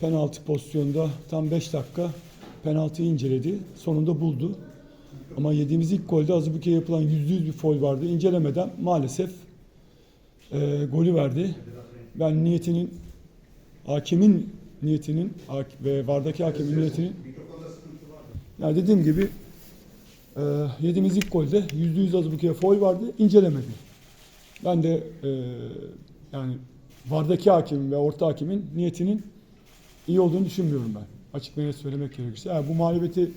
penaltı pozisyonda tam 5 dakika penaltıyı inceledi. Sonunda buldu. Ama yediğimiz ilk golde Azubuke'ye yapılan %100 bir foul vardı. İncelemeden maalesef e, golü verdi. Ben niyetinin hakemin niyetinin ve vardaki hakemin niyetinin yani dediğim gibi e, yediğimiz ilk golde %100 Azubuke'ye foul vardı. incelemedi. Ben de e, yani vardaki hakemin ve orta hakemin niyetinin iyi olduğunu düşünmüyorum ben. Açık ve net söylemek gerekirse. Yani bu mağlubiyeti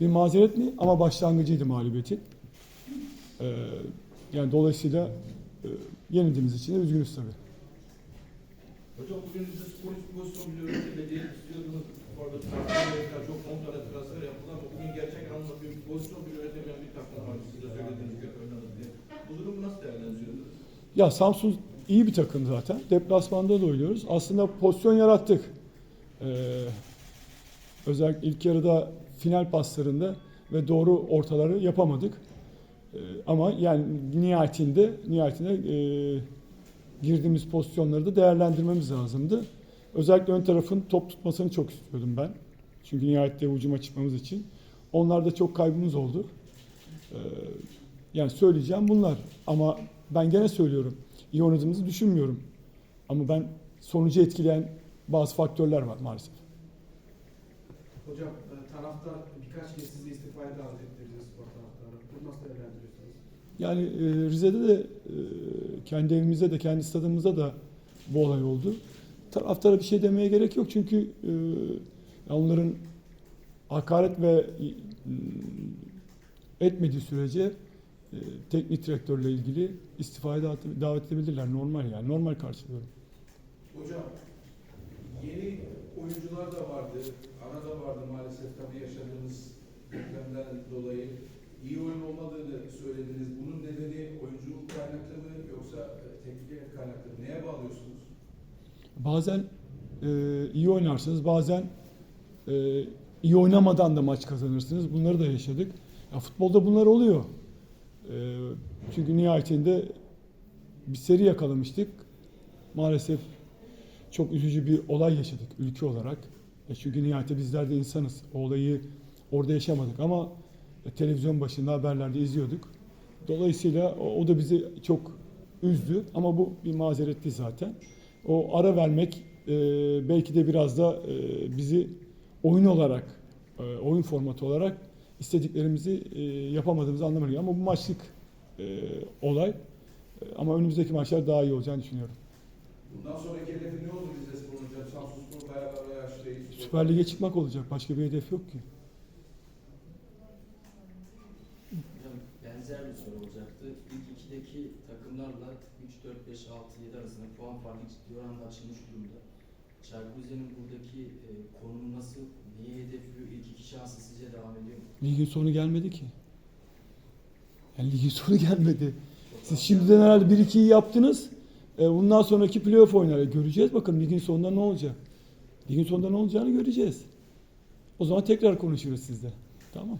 bir mazeret mi? Ama başlangıcıydı mağlubiyetin. Ee, yani dolayısıyla e, yenildiğimiz için de üzgünüz tabii. Hocam bugün siz polis pozisyon biliyoruz belediye istiyordunuz. Orada transferler çok 10 tane transfer yaptılar ama bugün gerçek anlamda bir pozisyon bile üretemeyen bir takım var. Siz de söylediğiniz gibi oynadı diye. Bu durumu nasıl değerlendiriyorsunuz? Ya Samsun iyi bir takım zaten. Deplasmanda da oynuyoruz. Aslında pozisyon yarattık. Ee, özellikle ilk yarıda final paslarında ve doğru ortaları yapamadık. Ee, ama yani nihayetinde nihayetinde e, girdiğimiz pozisyonları da değerlendirmemiz lazımdı. Özellikle ön tarafın top tutmasını çok istiyordum ben. Çünkü nihayette hücuma çıkmamız için. Onlarda çok kaybımız oldu. Ee, yani söyleyeceğim bunlar. Ama ben gene söylüyorum. İyi oynadığımızı düşünmüyorum. Ama ben sonucu etkileyen bazı faktörler var maalesef. Hocam e, taraftar birkaç kez sizi istifaya davet etti Rize Spor taraftarı. Bunu nasıl değerlendiriyorsunuz? Yani e, Rize'de de e, kendi evimizde de kendi stadımızda da bu olay oldu. Taraftara bir şey demeye gerek yok çünkü e, onların hakaret ve etmediği sürece e, teknik direktörle ilgili istifaya davet edebilirler. Normal yani. Normal karşılıyorum. Hocam yeni oyuncular da vardı. Arada vardı maalesef tabii yaşadığımız depremden dolayı. iyi oyun olmadığını söylediniz. Bunun nedeni oyunculuk kaynaklı mı yoksa e, teknik kaynaklı mı? Neye bağlıyorsunuz? Bazen e, iyi oynarsınız, bazen e, iyi oynamadan da maç kazanırsınız. Bunları da yaşadık. Ya futbolda bunlar oluyor. E, çünkü nihayetinde bir seri yakalamıştık. Maalesef çok üzücü bir olay yaşadık ülke olarak. E, çünkü nihayetinde bizler de insanız. O olayı orada yaşamadık ama e, televizyon başında haberlerde izliyorduk. Dolayısıyla o, o da bizi çok üzdü ama bu bir mazeretti zaten. O ara vermek e, belki de biraz da e, bizi oyun olarak, e, oyun formatı olarak istediklerimizi e, yapamadığımızı anlamına geliyor. Ama bu maçlık e, olay. E, ama önümüzdeki maçlar daha iyi olacağını düşünüyorum. Bundan sonraki hedefi ne olur Rize Spor'un hocam? Samsunspor bayağı bayağı şey. Süper Lig'e çıkmak olacak. Başka bir hedef yok ki. Hocam benzer bir soru olacaktı. İlk ikideki takımlarla 3, 4, 5, 6, 7 arasında puan farkı ciddi oranda açılmış durumda. Çaykur Rize'nin buradaki e, konumu nasıl, neyi hedefliyor, ilk iki şansı sizce devam ediyor mu? Ligin sonu gelmedi ki. Yani ligin sonu gelmedi. Siz şimdiden herhalde 1-2'yi yaptınız. E, bundan sonraki playoff oynar. E, Göreceğiz bakalım ligin sonunda ne olacak. Ligin sonunda ne olacağını göreceğiz. O zaman tekrar konuşuruz sizle. Tamam.